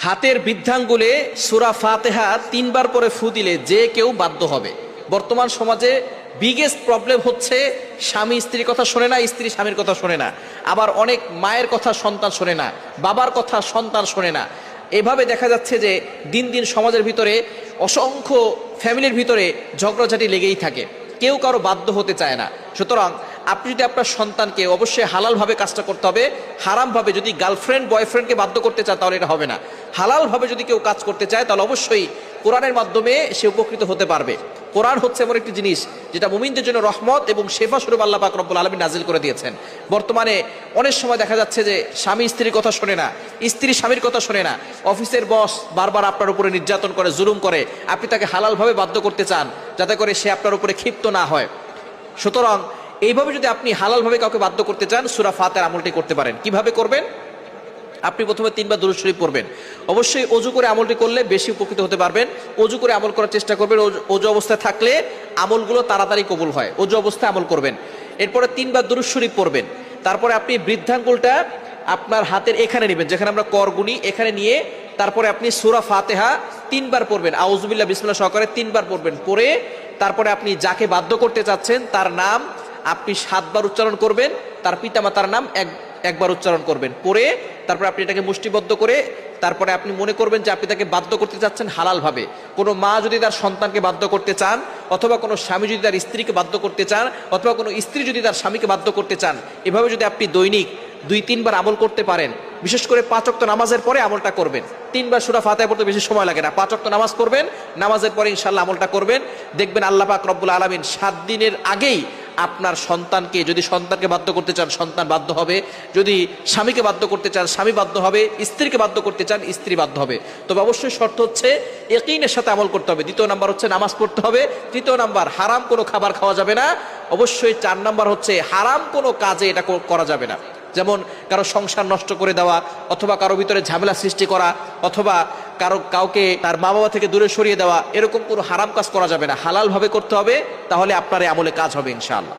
হাতের বৃদ্ধাঙ্গুলে সুরা ফাতেহা তিনবার পরে ফু দিলে যে কেউ বাধ্য হবে। বর্তমান সমাজে বিগেস্ট প্রবলেম হচ্ছে স্বামী স্ত্রীর কথা শোনে না, স্ত্রী স্বামীর কথা শোনে না। আবার অনেক মায়ের কথা সন্তান শোনে না, বাবার কথা সন্তান শোনে না। এভাবে দেখা যাচ্ছে যে দিন দিন সমাজের ভিতরে অসংখ্য ফ্যামিলির ভিতরে ঝগড়াঝাটি লেগেই থাকে। কেউ কারও বাধ্য হতে চায় না। সুতরাং আপনি যদি আপনার সন্তানকে অবশ্যই হালালভাবে কাজটা করতে হবে, হারামভাবে যদি গার্লফ্রেন্ড বয়ফ্রেন্ডকে বাধ্য করতে চায়, তাহলে এটা হবে না। হালালভাবে যদি কেউ কাজ করতে চায়, তাহলে অবশ্যই কোরআনের মাধ্যমে সে উপকৃত হতে পারবে। কোরআন হচ্ছে এমন একটি জিনিস, যেটা মুমিনদের জন্য রহমত এবং শেফা স্বরূপ আল্লাহ পাক রব্বুল আলমী নাজিল করে দিয়েছেন। বর্তমানে অনেক সময় দেখা যাচ্ছে যে স্বামী স্ত্রীর কথা শোনে না, স্ত্রী স্বামীর কথা শোনে না। অফিসের বস বারবার আপনার উপরে নির্যাতন করে, জুলুম করে। আপনি তাকে হালালভাবে বাধ্য করতে চান, যাতে করে সে আপনার উপরে ক্ষিপ্ত না হয়। সুতরাং এইভাবে যদি আপনি হালালভাবে কাউকে বাধ্য করতে চান, সুরা ফাতের আমলটি করতে পারেন। কীভাবে করবেন? আপনি প্রথমে তিনবার দুরুদ শরীফ পড়বেন। অবশ্যই অজু করে আমলটি করলে বেশি উপকৃত হতে পারবেন। অজু করে আমল করার চেষ্টা করবেন। অজু- অবস্থায় থাকলে আমলগুলো তাড়াতাড়ি কবুল হয়। অজু অবস্থায় আমল করবেন। এরপরে তিনবার দুরুদ শরীফ পড়বেন। তারপরে আপনি বৃদ্ধাঙ্গুলটা আপনার হাতের এখানে নেবেন, যেখানে আমরা করগুনি এখানে নিয়ে তারপরে আপনি সুরা ফাতেহা তিনবার পড়বেন। আউজুবিল্লাহ বিসমিল্লাহ সহকারে তিনবার পড়বেন। পড়ে তারপরে আপনি যাকে বাধ্য করতে চাচ্ছেন, তার নাম আপনি সাতবার উচ্চারণ করবেন, তার পিতামাতার নাম এক, একবার উচ্চারণ করবেন। পরে তারপরে আপনি এটাকে মুষ্টিবদ্ধ করে, তারপরে আপনি মনে করবেন যে আপনি তাকে বাধ্য করতে চাচ্ছেন হালালভাবে। কোনো মা যদি তার সন্তানকে বাধ্য করতে চান, অথবা কোনো স্বামী যদি তার স্ত্রীকে বাধ্য করতে চান, অথবা কোনো স্ত্রী যদি তার স্বামীকে বাধ্য করতে চান, এভাবে যদি আপনি দৈনিক দুই, তিনবার আমল করতে পারেন, বিশেষ করে পাঁচ ওয়াক্ত নামাজের পরে আমলটা করবেন। তিনবার সুরা ফাতায় পড়তে বেশি সময় লাগে না। পাঁচ ওয়াক্ত নামাজ করবেন নামাজের পরে ইনশাল্লাহ আমলটা করবেন। দেখবেন আল্লাহ পাক রব্বুল আলমিন সাত দিনের আগেই আপনার সন্তানকে, যদি সন্তানকে বাধ্য করতে চান, সন্তান বাধ্য হবে। যদি স্বামীকে বাধ্য করতে চান, স্বামী বাধ্য হবে। স্ত্রীকে বাধ্য করতে চান, স্ত্রী বাধ্য হবে। তবে অবশ্যই শর্ত হচ্ছে একইনের সাথে আমল করতে হবে। দ্বিতীয় নাম্বার হচ্ছে নামাজ পড়তে হবে। তৃতীয় নাম্বার, হারাম কোনো খাবার খাওয়া যাবে না। অবশ্যই চার নাম্বার হচ্ছে, হারাম কোনো কাজে এটা করা যাবে না। যেমন কারও সংসার নষ্ট করে দেওয়া, অথবা কারও ভিতরে ঝামেলা সৃষ্টি করা, অথবা কারও কাউকে তার মা বাবা থেকে দূরে সরিয়ে দেওয়া এরকম কোনো হারাম কাজ করা যাবে না। হালালভাবে করতে হবে, তাহলে আপনার আমলে কাজ হবে ইনশাআল্লাহ।